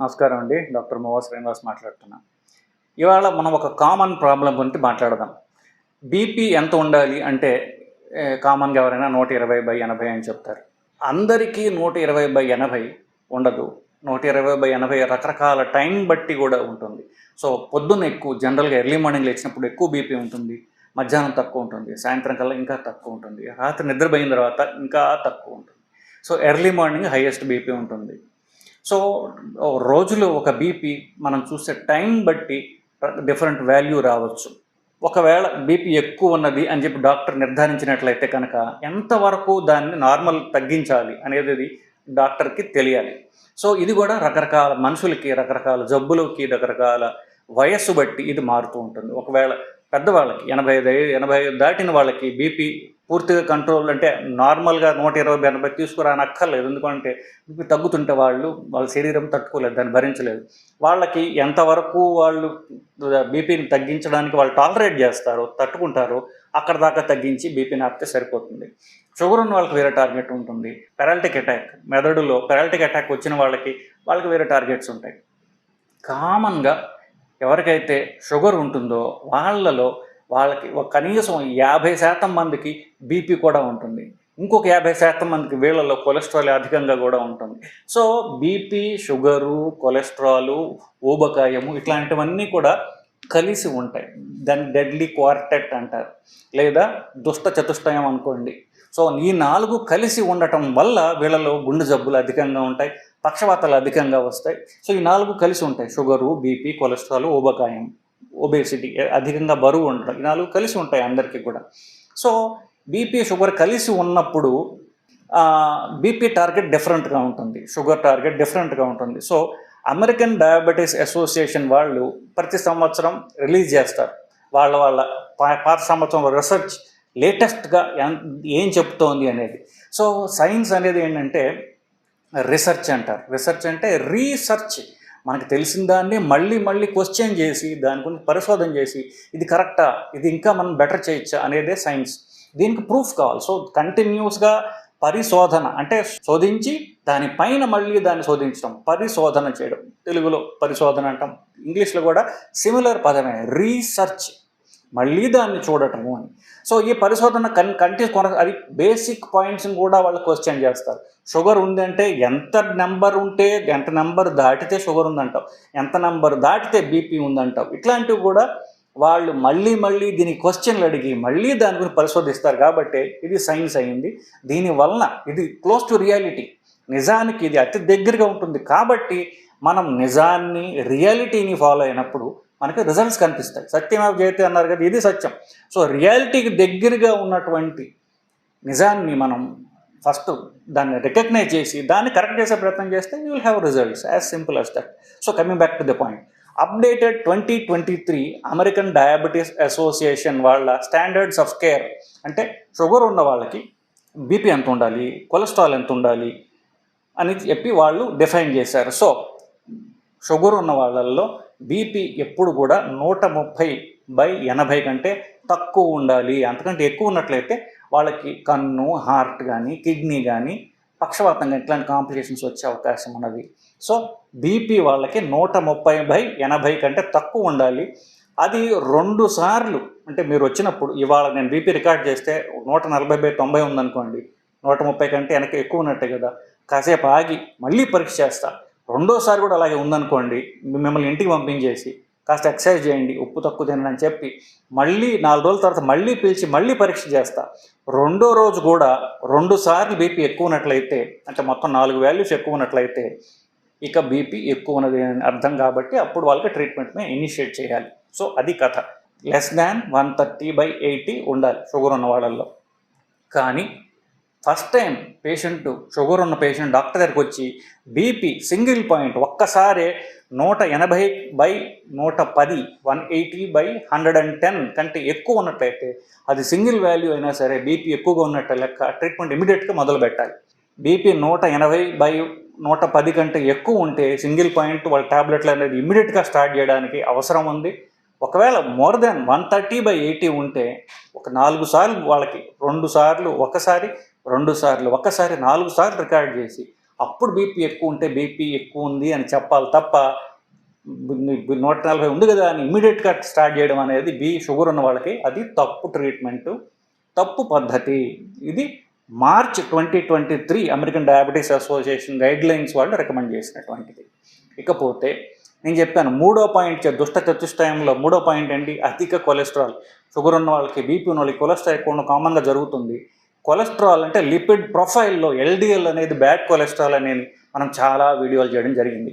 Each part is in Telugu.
నమస్కారం అండి. డాక్టర్ మోవా శ్రీనివాస్ మాట్లాడుతున్నా. ఇవాళ మనం ఒక కామన్ ప్రాబ్లం గురించి మాట్లాడదాం. బీపీ ఎంత ఉండాలి అంటే కామన్గా ఎవరైనా నూట ఇరవై బై ఎనభై అని చెప్తారు. అందరికీ నూట ఇరవై బై ఎనభై ఉండదు. నూట ఇరవై బై ఎనభై రకరకాల టైం బట్టి కూడా ఉంటుంది. సో పొద్దున్న ఎక్కువ జనరల్గా ఎర్లీ మార్నింగ్ లేచినప్పుడు ఎక్కువ బీపీ ఉంటుంది. మధ్యాహ్నం తక్కువ ఉంటుంది. సాయంత్రం కల్లా ఇంకా తక్కువ ఉంటుంది. రాత్రి నిద్రపోయిన తర్వాత ఇంకా తక్కువ ఉంటుంది. So early morning highest BP ఉంటుంది. సో ఓ రోజులో ఒక బీపీ మనం చూసే టైం బట్టి డిఫరెంట్ వాల్యూ రావచ్చు. ఒకవేళ బీపీ ఎక్కువ ఉన్నది అని చెప్పి డాక్టర్ నిర్ధారించినట్లయితే కనుక ఎంతవరకు దాన్ని నార్మల్ తగ్గించాలి అనేది డాక్టర్కి తెలియాలి. సో ఇది కూడా రకరకాల మనుషులకి రకరకాల జబ్బులకి రకరకాల వయస్సు బట్టి ఇది మారుతూ ఉంటుంది. ఒకవేళ పెద్దవాళ్ళకి ఎనభై ఐదు ఎనభై ఐదు దాటిన వాళ్ళకి బీపీ పూర్తిగా కంట్రోల్ అంటే నార్మల్గా నూట ఇరవై ఎనభై తీసుకురానక్కర్లేదు. ఎందుకంటే తగ్గుతుంటే వాళ్ళు వాళ్ళ శరీరం తట్టుకోలేదు దాన్ని భరించలేదు. వాళ్ళకి ఎంతవరకు వాళ్ళు బీపీని తగ్గించడానికి వాళ్ళు టాలరేట్ చేస్తారో తట్టుకుంటారో అక్కడ దాకా తగ్గించి బీపీని ఆపితే సరిపోతుంది. షుగర్ ఉన్న వాళ్ళకి వేరే టార్గెట్ ఉంటుంది. పెరాలిటిక్ అటాక్ మెదడులో పెరాలిటిక్ అటాక్ వచ్చిన వాళ్ళకి వాళ్ళకి వేరే టార్గెట్స్ ఉంటాయి. కామన్గా ఎవరికైతే షుగర్ ఉంటుందో వాళ్ళలో వాళ్ళకి కనీసం యాభై శాతం మందికి బీపీ కూడా ఉంటుంది. ఇంకొక యాభై శాతం మందికి వీళ్ళలో కొలెస్ట్రాల్ అధికంగా కూడా ఉంటుంది. సో బీపీ షుగరు కొలెస్ట్రాలు ఊబకాయము ఇట్లాంటివన్నీ కూడా కలిసి ఉంటాయి. దాన్ని డెడ్లీ క్వార్టెట్ అంటారు. లేదా దుష్ట చతుష్టయం అనుకోండి. సో ఈ నాలుగు కలిసి ఉండటం వల్ల వీళ్ళలో గుండె జబ్బులు అధికంగా ఉంటాయి పక్షవాతాలు అధికంగా వస్తాయి. సో ఈ నాలుగు కలిసి ఉంటాయి. షుగరు బీపీ కొలెస్ట్రాల్ ఊబకాయం. ఒబేసిటీ అధికంగా బరువు ఉండడం ఈ నాలుగు కలిసి ఉంటాయి అందరికీ కూడా. సో బీపీ షుగర్ కలిసి ఉన్నప్పుడు బీపీ టార్గెట్ డిఫరెంట్గా ఉంటుంది. షుగర్ టార్గెట్ డిఫరెంట్గా ఉంటుంది. సో అమెరికన్ డయాబెటీస్ అసోసియేషన్ వాళ్ళు ప్రతి సంవత్సరం రిలీజ్ చేస్తారు. వాళ్ళ వాళ్ళ పాత సంవత్సరం రీసెర్చ్ లేటెస్ట్గా ఏం చెప్తోంది అనేది. సో సైన్స్ అనేది ఏంటంటే రీసెర్చ్ అంటారు. రీసెర్చ్ అంటే రీసెర్చ్. మనకు తెలిసిన దాన్ని మళ్ళీ మళ్ళీ క్వశ్చన్ చేసి దాని గురించి పరిశోధన చేసి ఇది కరెక్టా ఇది ఇంకా మనం బెటర్ చేయొచ్చా? అనేదే సైన్స్ దీనికి ప్రూఫ్ కావాలి. సో కంటిన్యూస్గా పరిశోధన అంటే శోధించి దానిపైన మళ్ళీ దాన్ని శోధించడం పరిశోధన చేయడం. తెలుగులో పరిశోధన అంటాం. ఇంగ్లీష్లో కూడా సిమిలర్ పదమే రీసెర్చ్ మళ్ళీ దాన్ని చూడటము అని. సో ఈ పరిశోధన కన్ కంటి కొన అది బేసిక్ పాయింట్స్ని కూడా వాళ్ళు క్వశ్చన్ చేస్తారు. షుగర్ ఉందంటే ఎంత నెంబర్ ఉంటే ఎంత నెంబర్ దాటితే షుగర్ ఉందంటావు. ఎంత నెంబర్ దాటితే బీపీ ఉందంటావు. ఇట్లాంటివి కూడా వాళ్ళు మళ్ళీ మళ్ళీ దీని క్వశ్చన్లు అడిగి మళ్ళీ దాని గురించి పరిశోధిస్తారు. కాబట్టి ఇది సైన్స్ అయింది. దీని వలన ఇది క్లోజ్ టు రియాలిటీ. నిజానికి ఇది అతి దగ్గరగా ఉంటుంది. కాబట్టి మనం నిజాన్ని రియాలిటీని ఫాలో అయినప్పుడు మనకి రిజల్ట్స్ కనిపిస్తాయి. సత్యమేవ జయతే అన్నారు కదా ఇది సత్యం. సో రియాలిటీకి దగ్గరగా ఉన్నటువంటి నిజాన్ని మనం ఫస్ట్ దాన్ని రికగ్నైజ్ చేసి దాన్ని కరెక్ట్ చేసే ప్రయత్నం చేస్తే you will have results as simple as that so coming back to the point updated twenty twenty three American diabetes association వాళ్ళ స్టాండర్డ్స్ ఆఫ్ కేర్ అంటే షుగర్ ఉన్న వాళ్ళకి బీపీ ఎంత ఉండాలి కొలెస్ట్రాల్ ఎంత ఉండాలి అని చెప్పి వాళ్ళు డిఫైన్ చేశారు. సో షుగర్ ఉన్న వాళ్ళల్లో బీపీ ఎప్పుడు కూడా నూట ముప్పై బై ఎనభై కంటే తక్కువ ఉండాలి. అంతకంటే ఎక్కువ ఉన్నట్లయితే వాళ్ళకి కన్ను హార్ట్ కానీ కిడ్నీ కానీ పక్షవాతం కానీ ఇట్లాంటి కాంప్లికేషన్స్ వచ్చే అవకాశం ఉన్నది. సో బీపీ వాళ్ళకి నూట ముప్పై బై ఎనభై కంటే తక్కువ ఉండాలి. అది రెండు సార్లు అంటే మీరు వచ్చినప్పుడు ఇవాళ నేను బీపీ రికార్డ్ చేస్తే నూట నలభై బై తొంభై ఉందనుకోండి నూట ముప్పై కంటే వెనక ఎక్కువ ఉన్నట్టే కదా కాసేపు ఆగి మళ్ళీ పరీక్ష చేస్తా రెండోసారి కూడా అలాగే ఉందనుకోండి మిమ్మల్ని ఇంటికి పంపించేసి కాస్త ఎక్సర్సైజ్ చేయండి ఉప్పు తక్కువ తినండి అని చెప్పి మళ్ళీ నాలుగు రోజుల తర్వాత మళ్ళీ పిలిచి మళ్ళీ పరీక్ష చేస్తా. రెండో రోజు కూడా రెండు సార్లు బీపీ ఎక్కువ ఉన్నట్లయితే అంటే మొత్తం నాలుగు వాల్యూస్ ఎక్కువ ఉన్నట్లయితే ఇక బీపీ ఎక్కువ ఉన్నది అని అర్థం కాబట్టి అప్పుడు వాళ్ళకి ట్రీట్మెంట్ని ఇనిషియేట్ చేయాలి. సో అది కథ. Less than one thirty by eighty ఉండాలి షుగర్ ఉన్న వాళ్ళల్లో. కానీ ఫస్ట్ టైం పేషెంట్ షుగర్ ఉన్న పేషెంట్ డాక్టర్ దగ్గరికి వచ్చి బీపీ సింగిల్ పాయింట్ ఒక్కసారే నూట ఎనభై బై నూట పది one eighty by hundred and ten కంటే ఎక్కువ ఉన్నట్లయితే అది సింగిల్ వాల్యూ అయినా సరే బీపీ ఎక్కువగా ఉన్నట్టు లెక్క ట్రీట్మెంట్ ఇమీడియట్గా మొదలు పెట్టాలి. బీపీ నూట ఎనభై బై నూట పది కంటే ఎక్కువ ఉంటే సింగిల్ పాయింట్ వాళ్ళ ట్యాబ్లెట్లు అనేది ఇమీడియట్గా స్టార్ట్ చేయడానికి అవసరం ఉంది. ఒకవేళ more than one thirty by eighty ఉంటే ఒక నాలుగు సార్లు వాళ్ళకి రెండు సార్లు ఒకసారి రెండు సార్లు ఒకసారి నాలుగు సార్లు రికార్డ్ చేసి అప్పుడు బీపీ ఎక్కువ ఉంటే బీపీ ఎక్కువ ఉంది అని చెప్పాలి తప్ప నూట నలభై ఉంది కదా అని ఇమీడియట్గా స్టార్ట్ చేయడం అనేది బీ షుగర్ ఉన్న వాళ్ళకి అది తప్పు ట్రీట్మెంటు తప్పు పద్ధతి. ఇది March twenty twenty three American diabetes association guidelines వాళ్ళు రికమెండ్ చేసినటువంటిది. ఇకపోతే నేను చెప్పాను మూడో పాయింట్ దుష్ట చతుష్టయంలో మూడో పాయింట్ ఏంటి? అధిక కొలెస్ట్రాల్. షుగర్ ఉన్న వాళ్ళకి బీపీ ఉన్న వాళ్ళకి కొలెస్ట్రాల్ ఎక్కువ కామన్గా జరుగుతుంది. కొలెస్ట్రాల్ అంటే లిపిడ్ ప్రొఫైల్లో ఎల్డిఎల్ అనేది బ్యాడ్ కొలెస్ట్రాల్ అనేది మనం చాలా వీడియోలు చేయడం జరిగింది.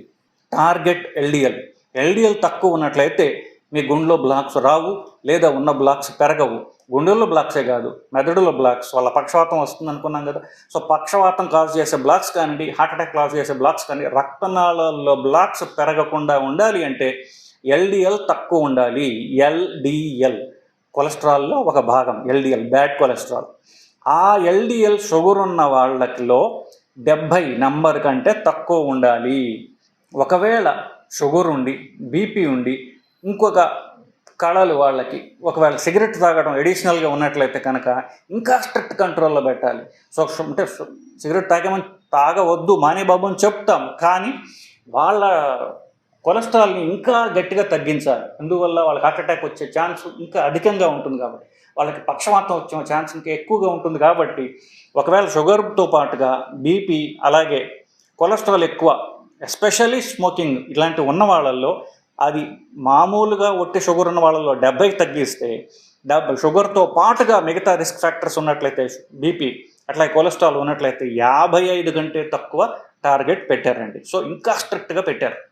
Target LDL. ఎల్డిఎల్ తక్కువ ఉన్నట్లయితే మీ గుండెలో బ్లాక్స్ రావు లేదా ఉన్న బ్లాక్స్ పెరగవు. గుండెల్లో బ్లాక్సే కాదు మెదడులో బ్లాక్స్ వాళ్ళ పక్షవాతం వస్తుంది అనుకున్నాం కదా. సో పక్షవాతం కాజ్ చేసే బ్లాక్స్ కానివ్వండి హార్ట్అటాక్ కాజ్ చేసే బ్లాక్స్ కానీ రక్తనాళాల్లో బ్లాక్స్ పెరగకుండా ఉండాలి అంటే ఎల్డిఎల్ తక్కువ ఉండాలి. ఎల్డిఎల్. కొలెస్ట్రాల్లో ఒక భాగం ఎల్డిఎల్ బ్యాడ్ కొలెస్ట్రాల్. ఆ ఎల్డిఎల్ షుగర్ ఉన్న వాళ్ళకిలో డెబ్భై నంబర్ కంటే తక్కువ ఉండాలి. ఒకవేళ షుగర్ ఉండి బీపీ ఉండి ఇంకొక కళలు వాళ్ళకి ఒకవేళ సిగరెట్ తాగడం ఎడిషనల్గా ఉన్నట్లయితే కనుక ఇంకా స్ట్రిక్ట్ కంట్రోల్లో పెట్టాలి. సో అంటే సిగరెట్ తాగమని తాగవద్దు మానే బాబు అని చెప్తాం. కానీ వాళ్ళ కొలెస్ట్రాల్ని ఇంకా గట్టిగా తగ్గించాలి. అందువల్ల వాళ్ళకి హార్ట్ అటాక్ వచ్చే ఛాన్స్ ఇంకా అధికంగా ఉంటుంది కాబట్టి. వాళ్ళకి పక్షవాతం వచ్చే ఛాన్స్ ఇంకా ఎక్కువగా ఉంటుంది కాబట్టి ఒకవేళ షుగర్తో పాటుగా బీపీ అలాగే కొలెస్ట్రాల్ ఎక్కువ ఎస్పెషల్లీ స్మోకింగ్ ఇలాంటి ఉన్న వాళ్ళల్లో అది మామూలుగా ఒట్టి షుగర్ ఉన్న వాళ్ళలో డెబ్బైకి తగ్గిస్తే డెబ్బై షుగర్తో పాటుగా మిగతా రిస్క్ ఫ్యాక్టర్స్ ఉన్నట్లయితే బీపీ అట్లా కొలెస్ట్రాల్ ఉన్నట్లయితే యాభై ఐదు కంటే తక్కువ టార్గెట్ పెట్టారండి. సో ఇంకా స్ట్రిక్ట్గా పెట్టారు.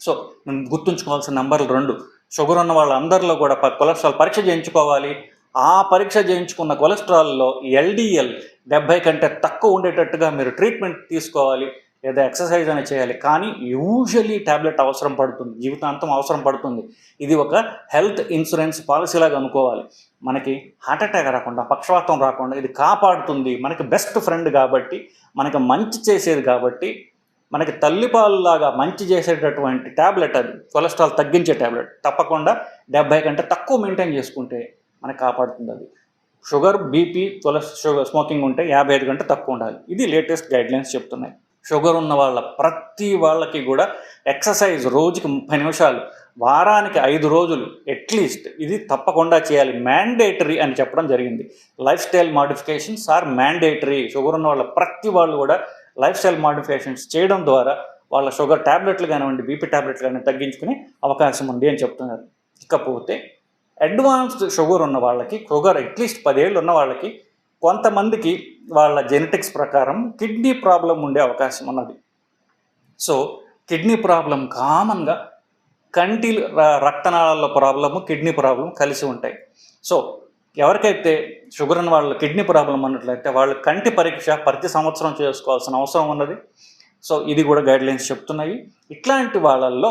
సో గుర్తుంచుకోవాల్సిన నంబర్లు రెండు. షుగర్ ఉన్న వాళ్ళందరిలో కూడా కొలెస్ట్రాల్ పరీక్ష చేయించుకోవాలి. ఆ పరీక్ష చేయించుకున్న కొలెస్ట్రాల్లో ఎల్డిఎల్ డెబ్బై కంటే తక్కువ ఉండేటట్టుగా మీరు ట్రీట్మెంట్ తీసుకోవాలి. లేదా ఎక్సర్సైజ్ అనేది చేయాలి. కానీ యూజువలీ ట్యాబ్లెట్ అవసరం పడుతుంది. జీవితాంతం అవసరం పడుతుంది. ఇది ఒక హెల్త్ ఇన్సూరెన్స్ పాలసీలాగా అనుకోవాలి. మనకి హార్ట్ అటాక్ రాకుండా పక్షవాతం రాకుండా ఇది కాపాడుతుంది. మనకి బెస్ట్ ఫ్రెండ్ కాబట్టి మనకి మంచి చేసేది కాబట్టి మనకి తల్లిపాలులాగా మంచి చేసేటటువంటి ట్యాబ్లెట్ అది కొలెస్ట్రాల్ తగ్గించే ట్యాబ్లెట్ తప్పకుండా డెబ్బై కంటే తక్కువ మెయింటైన్ చేసుకుంటే మనకు కాపాడుతుంది అది. షుగర్ బీపీ కొలెస్ షుగర్ స్మోకింగ్ ఉంటే యాభై ఐదు కంటే తక్కువ ఉండాలి. ఇది లేటెస్ట్ గైడ్లైన్స్ చెప్తున్నాయి. షుగర్ ఉన్న వాళ్ళ ప్రతి వాళ్ళకి కూడా ఎక్సర్సైజ్ రోజుకి ముప్పై నిమిషాలు వారానికి ఐదు రోజులు అట్లీస్ట్ ఇది తప్పకుండా చేయాలి. మ్యాండేటరీ అని చెప్పడం జరిగింది. Lifestyle modifications are mandatory. Sugar ఉన్న వాళ్ళ ప్రతి వాళ్ళు కూడా లైఫ్ స్టైల్ మాడిఫికేషన్స్ చేయడం ద్వారా వాళ్ళ షుగర్ ట్యాబ్లెట్లు కానివ్వండి బీపీ ట్యాబ్లెట్లు కానీ తగ్గించుకునే అవకాశం ఉంది అని చెప్తున్నారు. ఇకపోతే అడ్వాన్స్డ్ షుగర్ ఉన్న వాళ్ళకి షుగర్ అట్లీస్ట్ పదేళ్ళు ఉన్న వాళ్ళకి కొంతమందికి వాళ్ళ జెనెటిక్స్ ప్రకారం కిడ్నీ ప్రాబ్లం ఉండే అవకాశం ఉన్నది. సో కిడ్నీ ప్రాబ్లం కామన్గా కంటి ర- ప్రాబ్లము కిడ్నీ ప్రాబ్లం కలిసి ఉంటాయి. సో ఎవరికైతే షుగర్ ఉన్న వాళ్ళ కిడ్నీ ప్రాబ్లం అన్నట్లయితే వాళ్ళ కంటి పరీక్ష ప్రతి సంవత్సరం చేసుకోవాల్సిన అవసరం ఉన్నది. సో ఇది కూడా గైడ్లైన్స్ చెప్తున్నాయి. ఇట్లాంటి వాళ్ళల్లో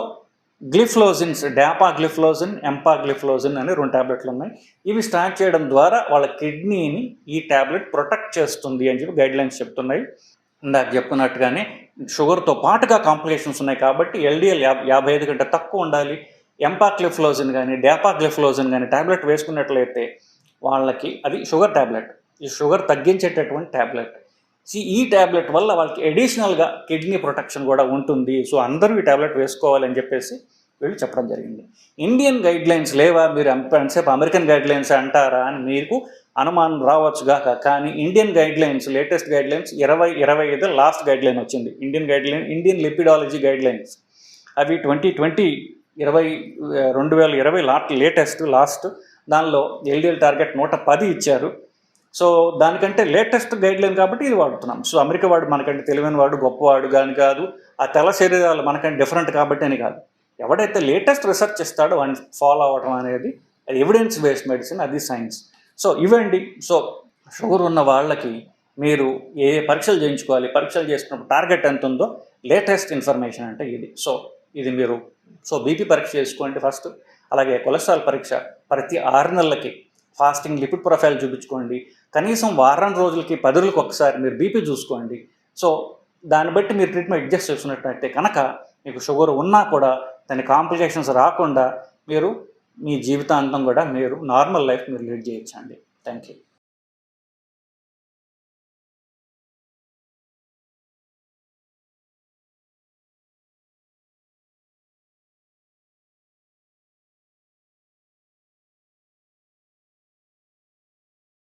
గ్లిఫ్లోజిన్స్ డాపా గ్లిఫ్లోజిన్ ఎంపా గ్లిఫ్లోజిన్ అని రెండు ట్యాబ్లెట్లు ఉన్నాయి. ఇవి స్టార్ట్ చేయడం ద్వారా వాళ్ళ కిడ్నీని ఈ ట్యాబ్లెట్ ప్రొటెక్ట్ చేస్తుంది అని చెప్పి గైడ్లైన్స్ చెప్తున్నాయి. ఇందాక చెప్పుకున్నట్టుగానే షుగర్తో పాటుగా కాంప్లికేషన్స్ ఉన్నాయి కాబట్టి ఎల్డిఎల్ యాభై యాభై ఐదు కంటే తక్కువ ఉండాలి. ఎంపాక్లిఫ్లోజిన్ కానీ డాపాక్లిఫ్లోజిన్ కానీ ట్యాబ్లెట్ వేసుకున్నట్లయితే వాళ్ళకి అది షుగర్ ట్యాబ్లెట్ ఈ షుగర్ తగ్గించేటటువంటి ట్యాబ్లెట్ ఈ- ఈ ట్యాబ్లెట్ వల్ల వాళ్ళకి అడిషనల్గా కిడ్నీ ప్రొటెక్షన్ కూడా ఉంటుంది. సో అందరూ ఈ ట్యాబ్లెట్ వేసుకోవాలని చెప్పేసి వీళ్ళు చెప్పడం జరిగింది. ఇండియన్ గైడ్ లైన్స్ లేవా? మీరు ఎంతసేపు అమెరికన్ గైడ్ లైన్స్ అంటారా అని మీకు అనుమానం రావచ్చుగాక కానీ Indian guidelines latest guidelines ఇరవై ఇరవై ఐదు లాస్ట్ గైడ్ లైన్ వచ్చింది. Indian guideline Indian lipidology guidelines అవి ట్వంటీ ట్వంటీ ఇరవై రెండు వేల ఇరవై లాస్ట్ లేటెస్ట్ లాస్ట్ దానిలో ఎల్డిఎల్ టార్గెట్ నూట పది ఇచ్చారు. సో దానికంటే లేటెస్ట్ గైడ్ లైన్ కాబట్టి ఇది వాడుతున్నాం. సో అమెరికా వాడు మనకంటే తెలివైన వాడు గొప్పవాడు కానీ కాదు. ఆ తెల్ల శరీరాలు మనకంటే డిఫరెంట్ కాబట్టి అని కాదు. ఎవడైతే లేటెస్ట్ రీసెర్చ్ ఇస్తాడో వాడిని ఫాలో అవ్వడం అనేది అది ఎవిడెన్స్ బేస్డ్ మెడిసిన్ అది సైన్స్. సో ఇవండి సో షుగర్ ఉన్న వాళ్ళకి మీరు ఏ ఏ పరీక్షలు చేయించుకోవాలి పరీక్షలు చేసుకున్నప్పుడు టార్గెట్ ఎంత ఉందో లేటెస్ట్ ఇన్ఫర్మేషన్ అంటే ఇది. సో ఇది మీరు సో బీపీ పరీక్ష చేసుకోండి ఫస్ట్. అలాగే కొలెస్ట్రాల్ పరీక్ష ప్రతి ఆరు నెలలకి. ఫాస్టింగ్ లిపిడ్ ప్రొఫైల్ చూపించుకోండి. కనీసం వారం రోజులకి పది రోజులకి ఒకసారి మీరు బీపీ చూసుకోండి. సో దాన్ని బట్టి మీరు ట్రీట్మెంట్ అడ్జస్ట్ చేసుకున్నట్టయితే కనుక మీకు షుగర్ ఉన్నా కూడా దాని కాంప్లికేషన్స్ రాకుండా మీరు మీ జీవితాంతం కూడా మీరు నార్మల్ లైఫ్ మీరు లీడ్ చేయొచ్చండి. Thank you